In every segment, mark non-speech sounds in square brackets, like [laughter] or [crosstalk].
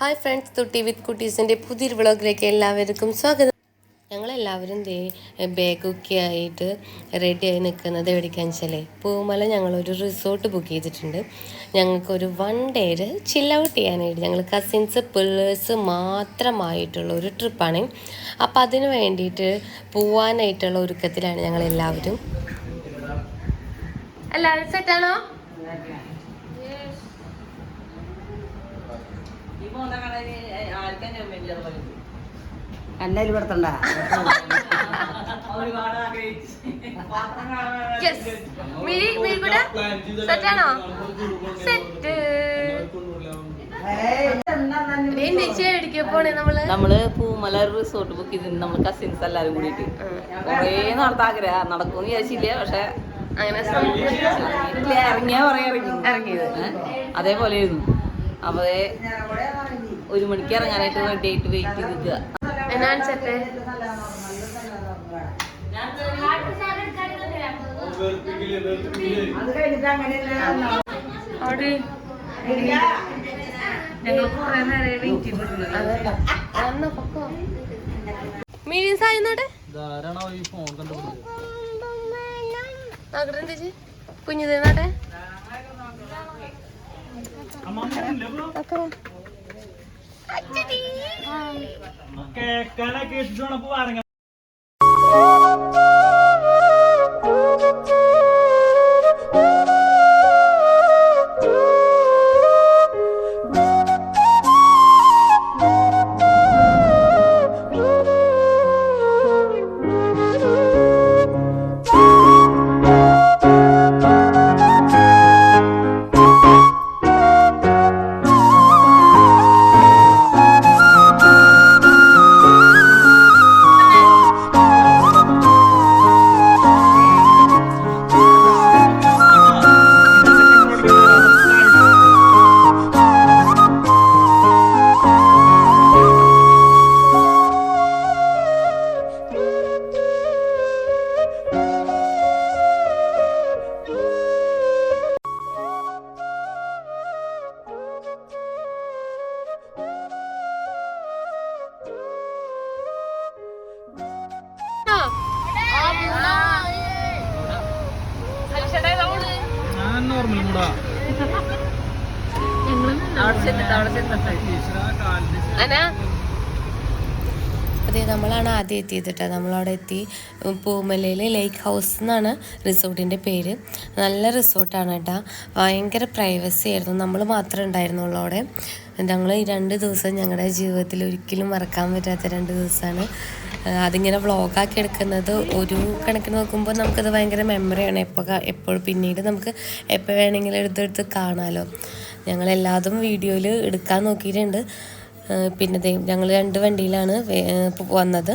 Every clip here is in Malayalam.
ഹായ് ഫ്രണ്ട്സ് തുട്ടി വിത്ത് കുട്ടീസിന്റെ പുതിയൊരു വ്ളോഗിലേക്ക് എല്ലാവർക്കും സ്വാഗതം. ഞങ്ങളെല്ലാവരും ദേ ബാഗൊക്കെ ആയിട്ട് റെഡിയായി നിൽക്കുന്നത് എവിടേക്കാന്ന് വെച്ചാലേ പൂമല ഞങ്ങളൊരു റിസോർട്ട് ബുക്ക് ചെയ്തിട്ടുണ്ട്. ഞങ്ങൾക്കൊരു വൺ ഡേയിൽ ചിൽ ഔട്ട് ചെയ്യാനായിട്ട് ഞങ്ങൾ കസിൻസ് പിള്ളേഴ്സ് മാത്രമായിട്ടുള്ള ഒരു ട്രിപ്പാണ് അപ്പോൾ അതിന് വേണ്ടിയിട്ട് പോവാനായിട്ടുള്ള ഒരുക്കത്തിലാണ് ഞങ്ങളെല്ലാവരും. എല്ലാവരും സെറ്റാണോ എന്നെ സെറ്റാണോ സെറ്റ് പോണേ നമ്മൾ. പൂമല റിസോർട്ട് ബുക്ക് ചെയ്തിട്ടുണ്ട്. നമ്മൾ കസിൻസ് എല്ലാരും കൂടിയിട്ട്. കൊറേ നടത്ത ആഗ്രഹം. നടക്കും വിചാരിച്ചില്ല പക്ഷെ അങ്ങനെ ഇറങ്ങിയാ പറയാ ഇറങ്ങി ഇറങ്ങിയത് അതേപോലെ ആയിരുന്നു അപ്പൊ ഒരു മണിക്ക് ഇറങ്ങാനായിട്ട് റെഡി ആയിട്ട് വെയിറ്റ് ചെയ്ത് നിൽക്കുക എന്നാണ് ചേട്ടേ അവിടെ ഞങ്ങൾ കുറെ നേരം വെയിറ്റ് ചെയ്തിട്ടുണ്ട് മീഡിയം സായിന്നോട്ടെ നോക്കട്ടെ ചേച്ചി കുഞ്ഞു തന്നോട്ടെ നമ്മളാണ് ആദ്യം എത്തിയത് കേട്ടോ നമ്മളവിടെ എത്തി പൂമലയിൽ ലേക്ക് ഹൗസ് എന്നാണ് റിസോർട്ടിന്റെ പേര്. നല്ല റിസോർട്ടാണ് കേട്ടോ. ഭയങ്കര പ്രൈവസി ആയിരുന്നു. നമ്മൾ മാത്രമേ ഉണ്ടായിരുന്നുള്ളൂ അവിടെ. ഞങ്ങൾ ഈ രണ്ട് ദിവസം ഞങ്ങളുടെ ജീവിതത്തിൽ ഒരിക്കലും മറക്കാൻ പറ്റാത്ത രണ്ട് ദിവസമാണ് അതിങ്ങനെ വ്ളോഗാക്കി എടുക്കുന്നത് ഒരു കണക്കിന് നോക്കുമ്പോൾ നമുക്കത് ഭയങ്കര മെമ്മറിയാണ് എപ്പോൾ എപ്പോഴും പിന്നീട് നമുക്ക് എപ്പോൾ വേണമെങ്കിലും എടുത്തെടുത്ത് കാണാമല്ലോ ഞങ്ങളെല്ലാതും വീഡിയോയിൽ എടുക്കാൻ നോക്കിയിട്ടുണ്ട്. പിന്നെ ഞങ്ങൾ രണ്ട് വണ്ടിയിലാണ് വന്നത്.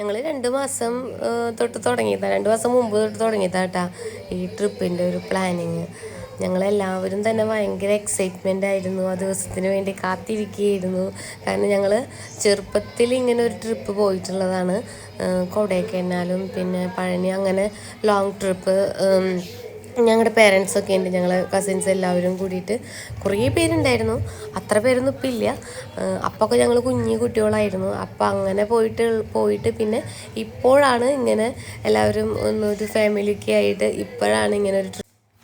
ഞങ്ങൾ രണ്ട് മാസം തൊട്ട് തുടങ്ങിയതാണ് രണ്ട് മാസം മുമ്പ് തൊട്ട് തുടങ്ങിയതാട്ടാ ഈ ട്രിപ്പിന്റെ ഒരു പ്ലാനിങ് ഞങ്ങളെല്ലാവരും തന്നെ ഭയങ്കര എക്സൈറ്റ്മെന്റ് ആയിരുന്നു. ആ ദിവസത്തിന് വേണ്ടി കാത്തിരിക്കുകയായിരുന്നു. കാരണം ഞങ്ങൾ ചെറുപ്പത്തിൽ ഇങ്ങനെ ഒരു ട്രിപ്പ് പോയിട്ടുള്ളതാണ്. കൊടൈക്കനാലും പിന്നെ പഴനി അങ്ങനെ ലോങ് ട്രിപ്പ് ഞങ്ങളുടെ പേരൻസൊക്കെ ഉണ്ട് ഞങ്ങൾ കസിൻസ് എല്ലാവരും കൂടിയിട്ട് കുറേ പേരുണ്ടായിരുന്നു. അത്ര പേരൊന്നും ഇപ്പം ഇല്ല. അപ്പൊക്കെ ഞങ്ങൾ കുഞ്ഞു കുട്ടികളായിരുന്നു. അപ്പം അങ്ങനെ പോയിട്ട് പോയിട്ട് പിന്നെ ഇപ്പോഴാണ് ഇങ്ങനെ എല്ലാവരും ഒന്നൊരു ഫാമിലിയൊക്കെ ആയിട്ട് ഇപ്പോഴാണ് ഇങ്ങനെ ഒരു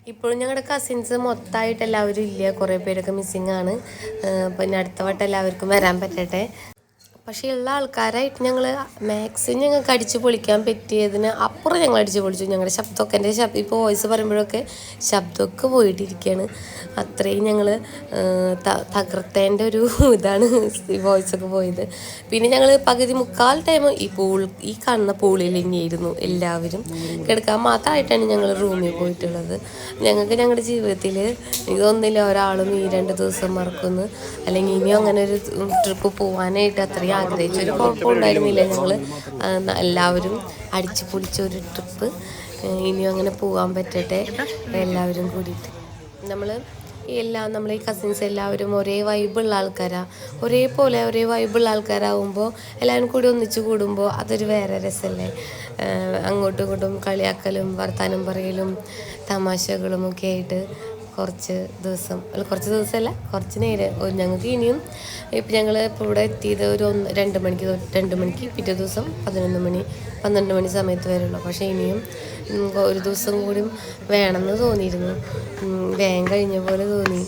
ഇപ്പോഴും ഞങ്ങളുടെ കസിൻസ് മൊത്തമായിട്ട് എല്ലാവരും ഇല്ല. കുറേ പേരൊക്കെ മിസ്സിങ് ആണ്. പിന്നെ അടുത്ത വട്ടം എല്ലാവർക്കും വരാൻ പറ്റട്ടെ. പക്ഷേ ഉള്ള ആൾക്കാരായിട്ട് ഞങ്ങൾ മാക്സിമം ഞങ്ങൾക്ക് അടിച്ച് പൊളിക്കാൻ പറ്റിയതിന് അപ്പുറം ഞങ്ങൾ അടിച്ച് പൊളിച്ചു. ഞങ്ങളുടെ ശബ്ദമൊക്കെ എന്റെ ശബ്ദം ഇപ്പോൾ വോയിസ് പറയുമ്പോഴൊക്കെ ശബ്ദമൊക്കെ പോയിട്ടിരിക്കുകയാണ്. അത്രയും ഞങ്ങൾ തകർത്തേന്റെ ഒരു ഇതാണ് ഈ വോയിസൊക്കെ പോയത്. പിന്നെ ഞങ്ങൾ പകുതി മുക്കാൽ ടൈം ഈ പൂൾ ഈ കാണുന്ന പൂളിൽ തന്നെയായിരുന്നു എല്ലാവരും. കിടക്കാൻ മാത്രമായിട്ടാണ് ഞങ്ങൾ റൂമിൽ പോയിട്ടുള്ളത്. ഞങ്ങൾക്ക് ഞങ്ങളുടെ ജീവിതത്തിൽ ഇതൊന്നില്ല ഒരാളും ഈ രണ്ട് ദിവസം മറക്കുന്നു. അല്ലെങ്കിൽ ഇനിയും അങ്ങനെ ഒരു ട്രിപ്പ് പോകാനായിട്ട് അത്രയും ആഗ്രഹിച്ച. ഒരു കുഴപ്പമുണ്ടായിരുന്നില്ല ഞങ്ങൾ എല്ലാവരും അടിച്ചു പൊളിച്ച ഒരു ട്രിപ്പ്. ഇനിയും അങ്ങനെ പോകാൻ പറ്റട്ടെ. എല്ലാവരും കൂടിയിട്ട്. നമ്മൾ എല്ലാം നമ്മൾ ഈ കസിൻസ് എല്ലാവരും ഒരേ വൈബുള്ള ആൾക്കാരാണ് ഒരേപോലെ ഒരേ വൈബുള്ള ആൾക്കാരാകുമ്പോൾ എല്ലാവരും കൂടി ഒന്നിച്ചു കൂടുമ്പോൾ അതൊരു വേറെ രസമല്ലേ അങ്ങോട്ടും ഇങ്ങോട്ടും കളിയാക്കലും വർത്താനം പറയലും തമാശകളും ഒക്കെ ആയിട്ട്. കുറച്ച് ദിവസം അല്ല കുറച്ച് ദിവസമല്ല കുറച്ച് നേരം. ഞങ്ങൾക്ക് ഇനിയും ഇപ്പം ഞങ്ങൾ ഇപ്പോൾ ഇവിടെ എത്തിയത് ഒരു ഒന്ന് രണ്ട് മണിക്ക് രണ്ട് മണിക്ക് പിറ്റേ ദിവസം പതിനൊന്ന് മണി പന്ത്രണ്ട് മണി സമയത്ത് വരുള്ളൂ പക്ഷേ ഇനിയും ഒരു ദിവസം കൂടി വേണമെന്ന് തോന്നിയിരുന്നു. വേഗം കഴിഞ്ഞ പോലെ തോന്നി.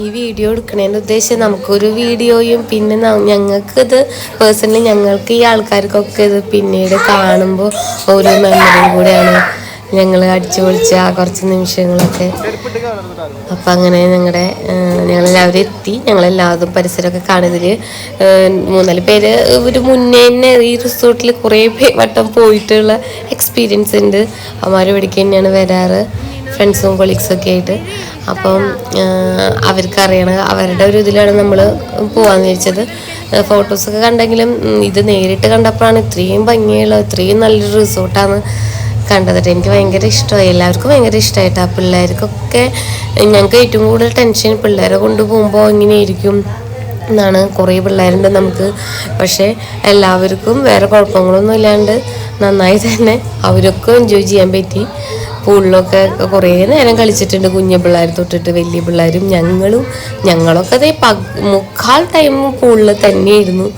ഈ വീഡിയോ എടുക്കണതിന്റെ ഉദ്ദേശം നമുക്കൊരു വീഡിയോയും പിന്നെ ഞങ്ങൾക്കിത് പേഴ്സണലി ഞങ്ങൾക്ക് ഈ ആൾക്കാർക്കൊക്കെ ഇത് പിന്നീട് കാണുമ്പോൾ ഓരോ മെമ്മറിയും കൂടെയാണ്. ഞങ്ങൾ അടിച്ചു പൊളിച്ച ആ കുറച്ച് നിമിഷങ്ങളൊക്കെ. അപ്പം അങ്ങനെ ഞങ്ങളുടെ ഞങ്ങളെല്ലാവരും എത്തി. ഞങ്ങളെല്ലാവരും പരിസരമൊക്കെ കാണുന്നതിൽ മൂന്നാൽ പേര് ഇവർ മുന്നേ തന്നെ ഈ റിസോർട്ടിൽ കുറേ വട്ടം പോയിട്ടുള്ള എക്സ്പീരിയൻസ് ഉണ്ട് അവന്മാർ ഇവിടേക്ക് തന്നെയാണ് വരാറ്. ഫ്രണ്ട്സും കൊളീഗ്സും ഒക്കെ ആയിട്ട്. അപ്പം അവർക്കറിയണ അവരുടെ ഒരു ഇതിലാണ് നമ്മൾ പോകാമെന്ന് വിചാരിച്ചത്. ഫോട്ടോസൊക്കെ കണ്ടെങ്കിലും ഇത് നേരിട്ട് കണ്ടപ്പോഴാണ് ഇത്രയും ഭംഗിയുള്ള ഇത്രയും നല്ലൊരു റിസോർട്ടാണ് കണ്ടത് ട്ടോ. എനിക്ക് ഭയങ്കര ഇഷ്ടമായി. എല്ലാവർക്കും ഭയങ്കര ഇഷ്ടമായിട്ട് ആ പിള്ളേർക്കൊക്കെ ഞങ്ങൾക്ക് ഏറ്റവും കൂടുതൽ ടെൻഷൻ പിള്ളേരെ കൊണ്ടുപോകുമ്പോൾ ഇങ്ങനെയായിരിക്കും എന്നാണ് കുറേ പിള്ളേരുണ്ട് നമുക്ക്. പക്ഷേ എല്ലാവർക്കും വേറെ കുഴപ്പങ്ങളൊന്നും ഇല്ലാണ്ട് നന്നായി തന്നെ അവരൊക്കെ എൻജോയ് ചെയ്യാൻ പറ്റി. പൂളിലൊക്കെ കുറേ നേരം കളിച്ചിട്ടുണ്ട് കുഞ്ഞു പിള്ളേർ തൊട്ടിട്ട് വലിയ പിള്ളേരും ഞങ്ങളും. ഞങ്ങളൊക്കെ അതേ പക് മുക്കാൽ ടൈം പൂളിൽ തന്നെയായിരുന്നു.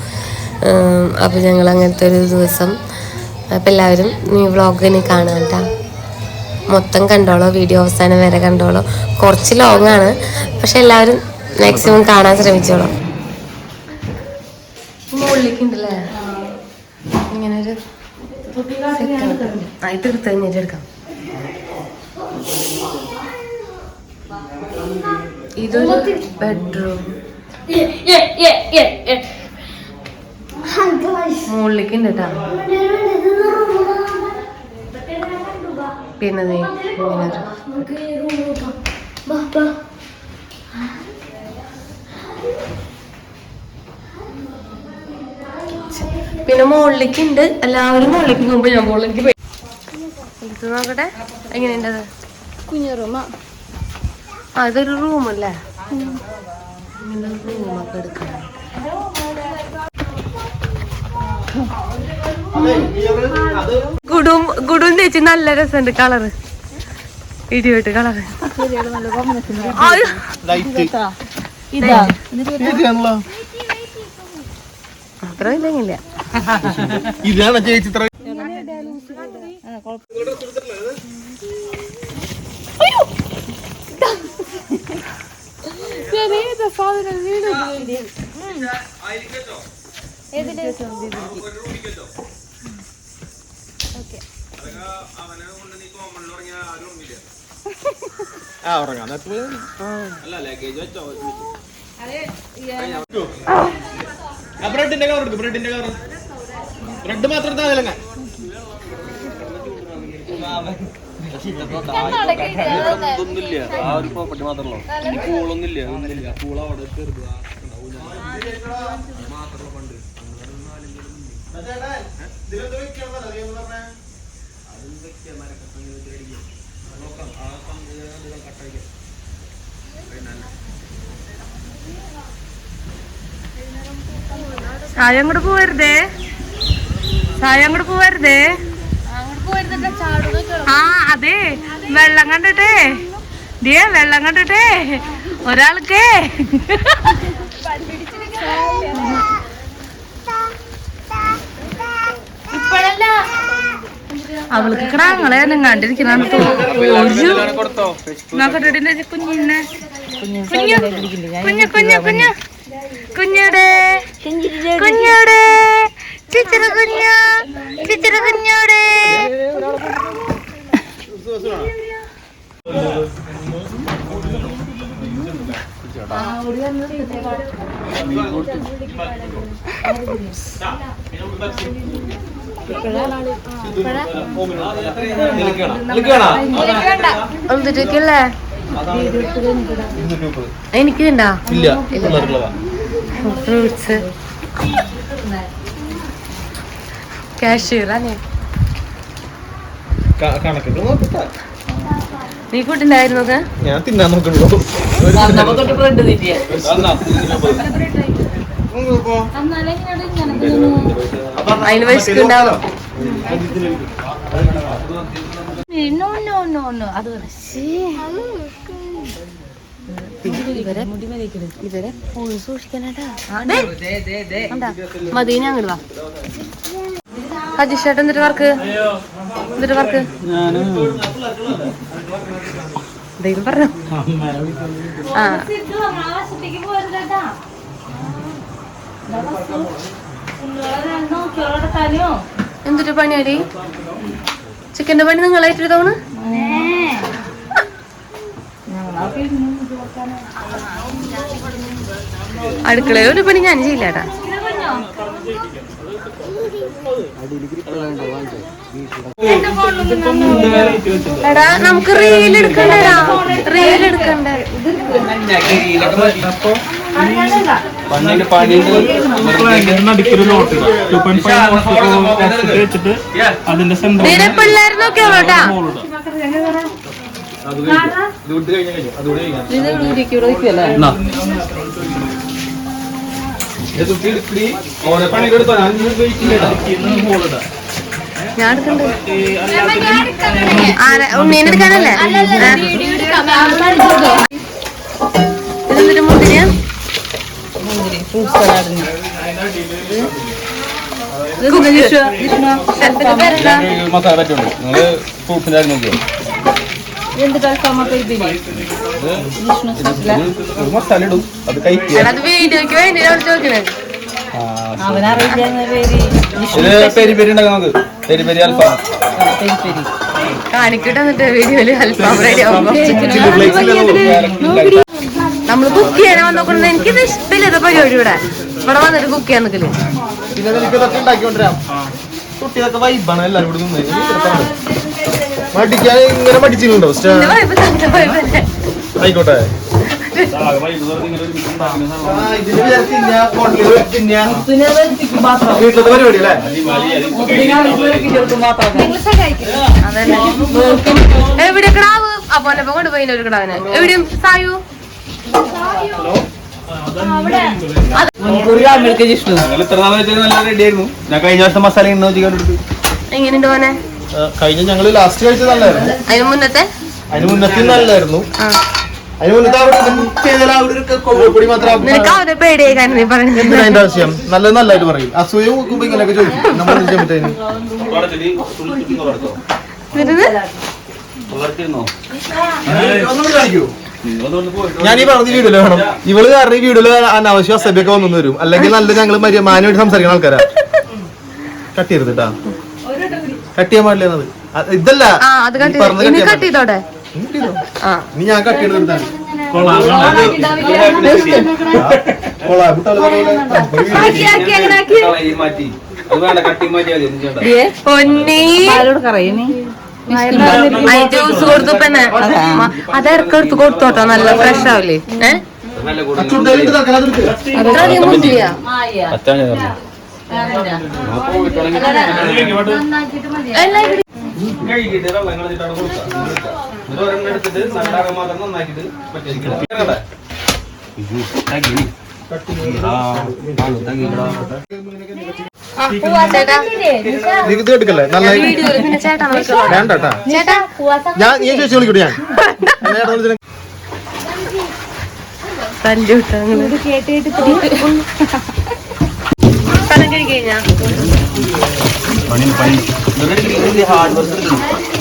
അപ്പോൾ ഞങ്ങൾ അങ്ങനത്തെ ഒരു ദിവസം അപ്പോൾ എല്ലാവരും ഈ വ്ളോഗ് ഇനി കാണാം കേട്ടോ. മൊത്തം കണ്ടോളോ വീഡിയോ അവസാനം വരെ കണ്ടോളോ. കുറച്ച് ലോങ് ആണ് പക്ഷെ എല്ലാവരും മാക്സിമം കാണാൻ ശ്രമിച്ചോളൂ. മുകളിലേക്ക് ഉണ്ടല്ലേ? ഇങ്ങനെ ഒരു ഇത് എടുത്ത് കഴിഞ്ഞിട്ട് എടുക്കാം. ഇതൊരു ബെഡ്റൂം മുകളിലേക്ക് ഉണ്ട് കേട്ടോ പിന്നെ പിന്നെ മുകളിലേക്ക് ഉണ്ട് എല്ലാവരും മുകളിലേക്ക് മുമ്പ് ഞാൻ മുകളിലേക്ക് പോയി. ഇത് നോക്കട്ടെ എങ്ങനെയുണ്ട് അത്? കുഞ്ഞു റൂമ. അതൊരു റൂമല്ലേ? ഇങ്ങനെ റൂമൊക്കെ എടുക്കണം. ഗുഡും ഗുഡും ചേച്ചി നല്ല രസമുണ്ട് കളറ്. ഇടിയോട്ട് കളറ്. ഇതാ. അത്ര ഇല്ലെങ്കില്ല ഇതാണ് ചേച്ചി ഇത്ര ആ ഉറങ്ങാം. ബ്രെഡിന്റെ കവർ എടുക്കും ബ്രെഡിന്റെ കവർ ബ്രെഡ് മാത്രം മതി ഒന്നുമില്ല ആ ഒരു പ്രോപ്പർട്ടി മാത്രമല്ലോ ഇനി പൂളൊന്നുമില്ല പൂള അവിടെ ചെറുത് ചായ അങ്ങോട്ട് പോവരുതേ. ചായ അങ്ങോട്ട് പോവരുതേ. ആ അതെ. വെള്ളം കണ്ടിട്ടേ. ദിയ വെള്ളം കണ്ടിട്ടേ. ഒരാൾക്കേ. അവൾക്ക് കിടാങ്ങളെ കണ്ടിരിക്കുന്ന കൊടുത്തോ നോക്കട്ടെ കുഞ്ഞിനെ. കുഞ്ഞു കുഞ്ഞു കുഞ്ഞു കുഞ്ഞു. കുഞ്ഞുടെ കുഞ്ഞുടെ ചിച്ചിര കുഞ്ഞു ചിച്ചിര കുഞ്ഞോടെ. എന്തിട്ടല്ലേ എനിക്ക് ഇല്ല. ഫ്രൂട്ട്സ്. കാഷ്യൂ നീ. കൂട്ടുണ്ടായിരുന്നത് ഞാൻ തിന്നാൻ നോക്കണ്ടോ അതിന് വിശക്കുണ്ടാവും നോ നോ നോ നോ അത്. ഇവരെ പോയി സൂക്ഷിക്കാനാട്ടാ മതി അങ്ങോട്ട് വാ. അജിഷേട്ടൻ എന്നിട്ട് വർക്ക്? എന്നിട്ട് വർക്ക്? ദൈവം പറഞ്ഞു. ആ. എന്തിട്ട് പണിയാടി? ചിക്കന്റെ പണി നിങ്ങളായിട്ട് തോന്നുന്നു അടുക്കളയോ ഒരു പണി ഞാൻ ചെയ്യില്ലാട്ടാ. എടാ നമുക്ക് റീൽ എടുക്കണ്ടടാ. റീൽ എടുക്കണ്ട. പണിയുണ്ട് അതിന്റെ സെന്റർ ഞാൻ ഉണ്ണീനെടുക്കാനല്ലേ മുന്തിരിയാ? ഫ്രൂട്ട് സലാഡിന് മസാല പറ്റുള്ളൂ നിങ്ങൾ ഫ്രൂട്ട്സിന്റെ കാര്യം നോക്കിയോ എന്ത് ഇതില്ലേ ഒരു മസാല ഇടും. അത് കഴിക്കുക പേര് പെരി നമുക്ക്? പെരി പെരി അൽഫാം കാണിക്കട്ടെ എന്നിട്ട് വീഡിയോയിൽ അല്പം റെഡി ആവുമ്പോ. നമ്മൾ കുക്ക് ചെയ്യാൻ വന്ന് നോക്കുന്നത് എനിക്കിത് ഇഷ്ടമില്ല ഇത് പരിപാടി ഇവിടെ. ഇവിടെ വന്നിട്ട് കുക്ക് ചെയ്യാൻ നിൽക്കില്ല? ആയിക്കോട്ടെ. വീട്ടിലത്തെ പരിപാടി അല്ലേ? എവിടെ കിടാവ്? അപ്പൊ കൊണ്ടുപോയി ഒരു കിടാവിനെ. എവിടെയും? സായു? ഞങ്ങൾ ഇത്ര നാളെ നല്ല റെഡിയായിരുന്നു ഞാൻ കഴിഞ്ഞ വർഷം മസാല ഇന്ന് എങ്ങനെയുണ്ട് പോനെ കഴിഞ്ഞ ഞങ്ങൾ ലാസ്റ്റ് കഴിച്ചത് നല്ലായിരുന്നു. അതിന് മുന്നത്തെ? അതിന് മുന്നത്തെ നല്ലായിരുന്നു. ആ. അതിന് മുന്നത്തെ അവിടെ ആവശ്യം? നല്ലത് നല്ലതായിട്ട് പറയും. അസൂയ നോക്കുമ്പോ ഇങ്ങനെയൊക്കെ ചോദിക്കും. നമ്മൾ ചെയ്യാൻ പറ്റുന്നു ഒന്നും കാണിക്കൂ. ഞാൻ ഈ പറഞ്ഞ വീഡിയോയിൽ വേണം. ഇവൾ കാരണം ഈ വീഡിയോയിൽ അനാവശ്യ അസഭ്യൊക്കെ വന്നു വരും. അല്ലെങ്കിൽ നല്ല ഞങ്ങൾ മാനുമായിട്ട് സംസാരിക്കുന്ന ആൾക്കാരാ. കട്ട് ചെയ്യരുത് കേട്ടാ കട്ട് ചെയ്യാൻ പാടില്ല എന്നത്. ഇതല്ല. ചെയ്തോ. ഇനി ഞാൻ കട്ട് ചെയ്ത് ഒന്നും പൊന്നി. ജ്യൂസ് കൊടുത്തു പിന്നെ അത്. ഇറക്കെടുത്ത് കൊടുത്തോട്ടോ നല്ല ഫ്രഷ് ആവില്ലേ ഏഹ് നല്ല ഇത് എടുക്കല്ലേ? നല്ല വേണ്ട കേട്ടാ. ഞാൻ നീ ചോദിച്ചു വിളിക്കൂടി ഞാൻ. [laughs] പണി സ്ഥലം ഹാർഡ് വർക്ക്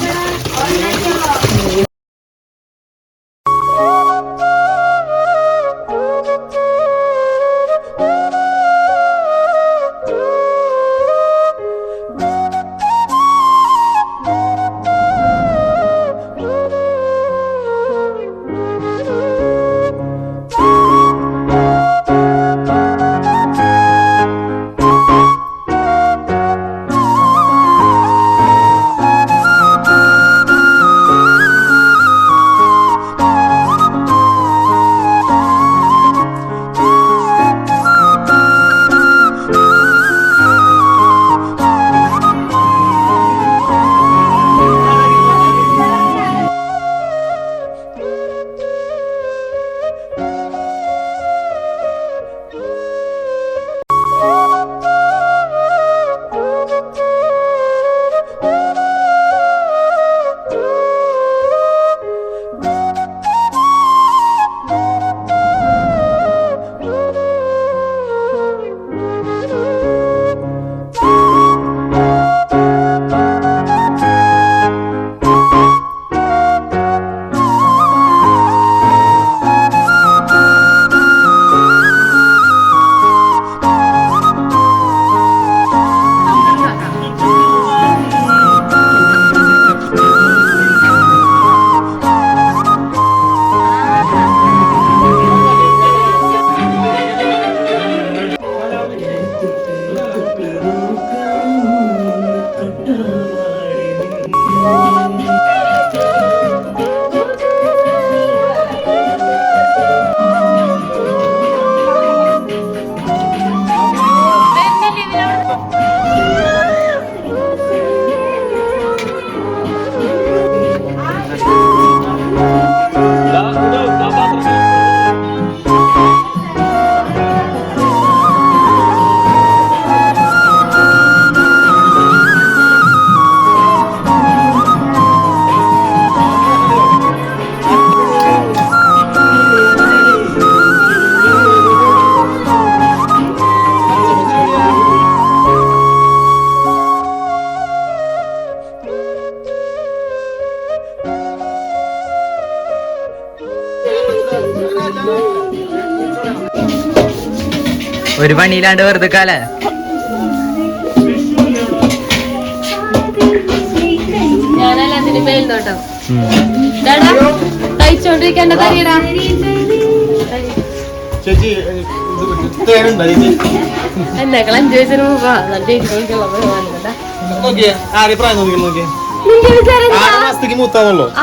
നോക്കിയേ വെറുതെ കാല.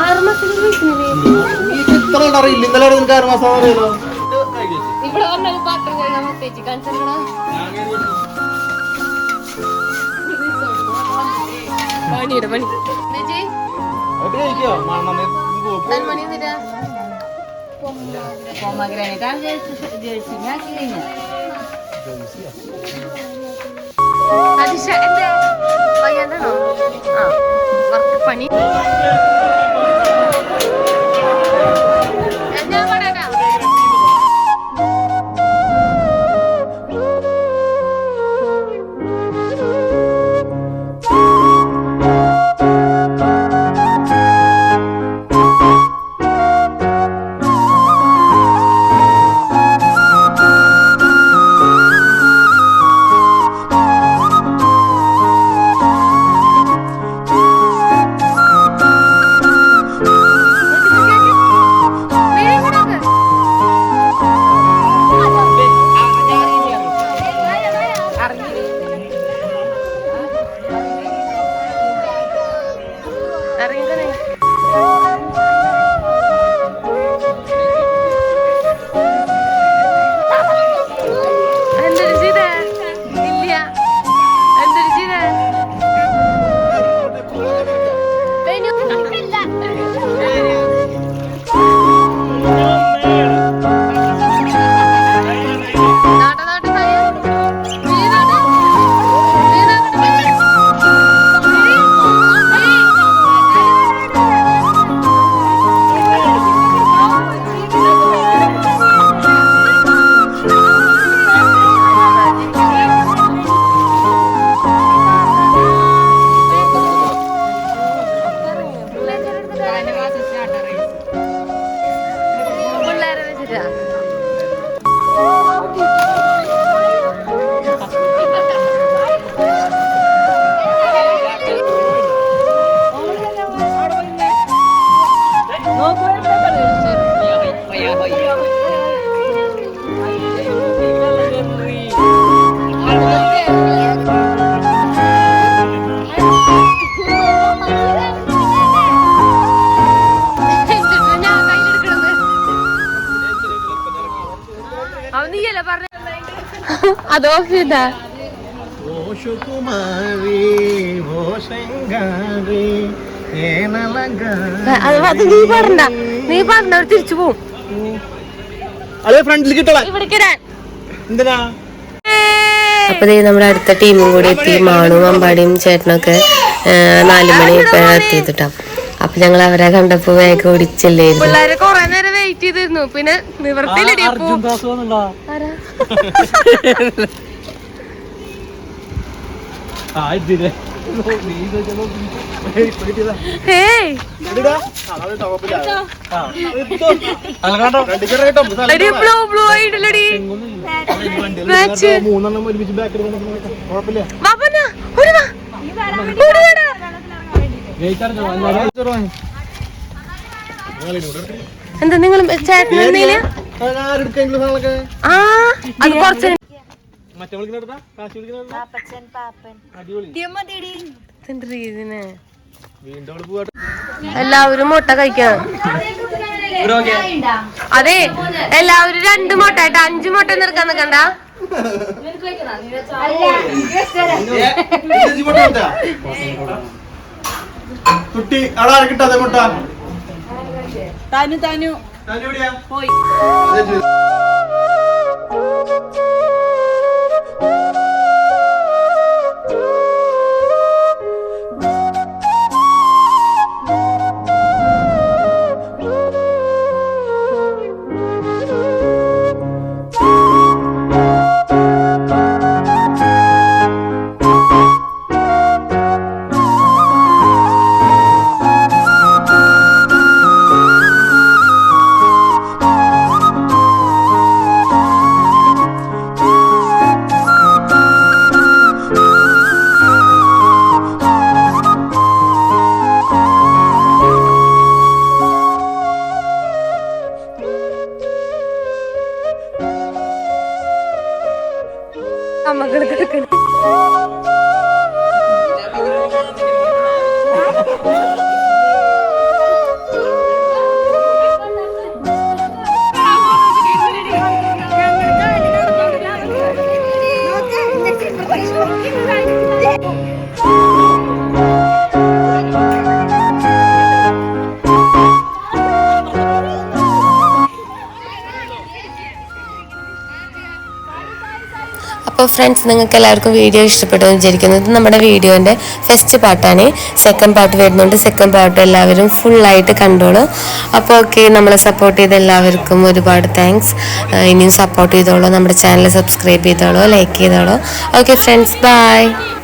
ആറ് മാസത്തേക്ക് അറിയില്ല. ഇന്നലെ നിനക്ക് ആറ് മാസം അറിയാലോ? മണ്ണ മണി അതിശ എന്തേ? വയ്യാതാണോ ആ വർക്ക് പണി. അത് ഓഫ് ചെയ്താ അത് അത് നീ പാടണ്ട നീ പാടണ്ട അവർ തിരിച്ചു പോവും. അപ്പൊ നമ്മുടെ അടുത്ത ടീമും കൂടി എത്തി മാണു അമ്പാടിയും ചേട്ടനൊക്കെ നാലു മണി എത്തിയതിട്ടാ അപ്പൊ ഞങ്ങൾ അവരെ കണ്ടപ്പോ വേഗം ഓടിച്ചല്ലേ പിള്ളേരെ കൊറേ നേരം വെയിറ്റ് ചെയ്തിരുന്നു. പിന്നെ നിവർത്തിയിലടി ആരാ? ഹേയ് എടി ബ്ലൂ ബ്ലൂ ആയിട്ടില്ലടി. മാച്ച് മൂന്നെണ്ണം ഒരുമിച്ച് ബാക്കിൽ കുഴപ്പമില്ല വാപ്പന ഒരു വാ ഓടി വാടാ. എന്താ നിങ്ങൾ ചേട്ടൻ ആ അത് കുറച്ച് എല്ലാവരും മുട്ട കഴിക്കണം അതെ എല്ലാവരും രണ്ട് മുട്ട ആയിട്ട് അഞ്ചു മുട്ട നിൽക്കാൻ നിൽക്കണ്ട കുട്ടി അവിടെ ആരെ കിട്ടാതെ മുട്ട താനു താനു. താനും പോയി. ഫ്രണ്ട്സ് നിങ്ങൾക്ക് എല്ലാവർക്കും വീഡിയോ ഇഷ്ടപ്പെട്ടു വിചാരിക്കുന്നു. ഇത് നമ്മുടെ വീഡിയോന്റെ ഫസ്റ്റ് പാർട്ടാണ് സെക്കൻഡ് പാർട്ട് വരുന്നുണ്ട്. സെക്കൻഡ് പാർട്ട് എല്ലാവരും ഫുള്ളായിട്ട് കണ്ടോളൂ. അപ്പോൾ ഓക്കെ നമ്മളെ സപ്പോർട്ട് ചെയ്ത എല്ലാവർക്കും ഒരുപാട് താങ്ക്സ് ഇനിയും സപ്പോർട്ട് ചെയ്തോളൂ. നമ്മുടെ ചാനൽ സബ്സ്ക്രൈബ് ചെയ്തോളൂ. ലൈക്ക് ചെയ്തോളൂ. Okay friends bye